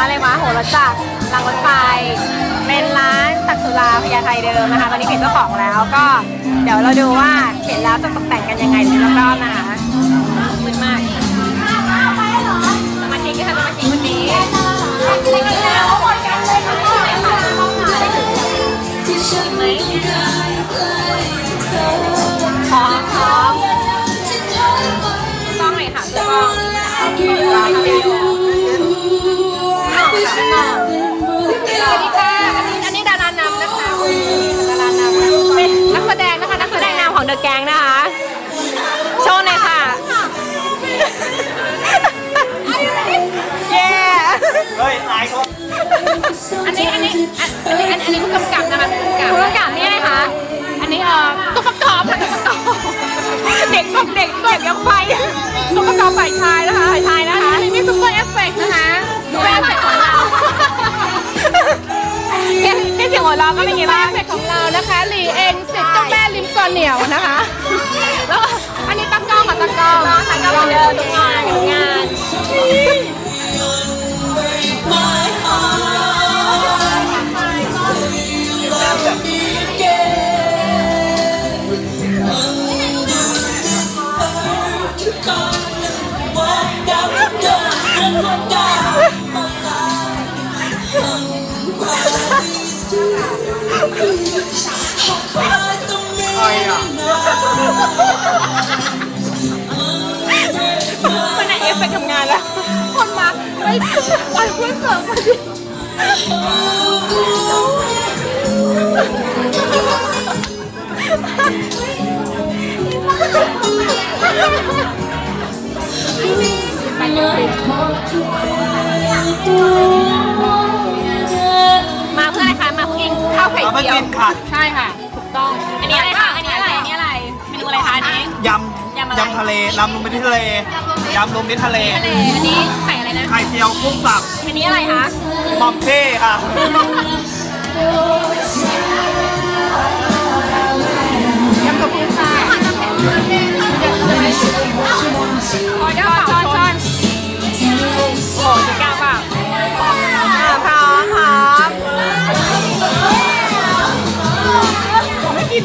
ร้านอะไรวะโหรถจักรรางรถไฟ เป็นร้านตักสุราพญาไทเดิมนะคะ ตอนนี้เปลี่ยนเจ้าของแล้วก็ เดี๋ยวเราดูว่าเสร็จแล้วจะตกแต่งกันยังไงรอบๆนะคะมืดมากสมาชิกค่ะสมาชิกวันนี้พร้อมพร้อมต้องเลยค่ะต้องร้านวิดีโอส นนี้อันนี้ผู้กำกับนะคะผู้กำกับผู้กำกับนี่อะไรคะ อันนี้เอ่อตัวประกอบค่ะตัวประกอบเด็กบอกเด็กเด็กยังไฟตัวประกอบฝ่ายชายนะคะฝ่ายชายนะคะอันนี้มีซุปเปอร์เอฟเฟกต์นะคะซุปเปอร์เอฟเฟกต์ของเราแค่แค่เสียงหัวเราะก็เป็นไงบ้างเอฟเฟกต์ของเรานะคะหลีเองสิทธิ์เจ้าแม่ริมคอเหนียวนะคะ แล้วอันนี้ตากล้องกับตากล้องตากล้อง คนไหนเอฟไปทำงานแล้ว คนมาไม่ไปเพื่อนเสริมมาดิ มาเพื่ออะไรคะ มาเพื่อกินข้าวไข่เอามาเจียวกินค่ะใช่ค่ะ ถูกต้อง อันนี้อะไรคะ อันนี้อะไร อันนี้อะไรเมนูอะไรคะอันนี้ยยำอะไรำยำทะเลลำลงไปที่ทะเลยำลงที่ทะเล ทะเลอันนี้ไข่อะไรนะ ไข่เจียวกุ้งสับ อันนี้อะไรคะหมอมเท่ค่ะ ไม่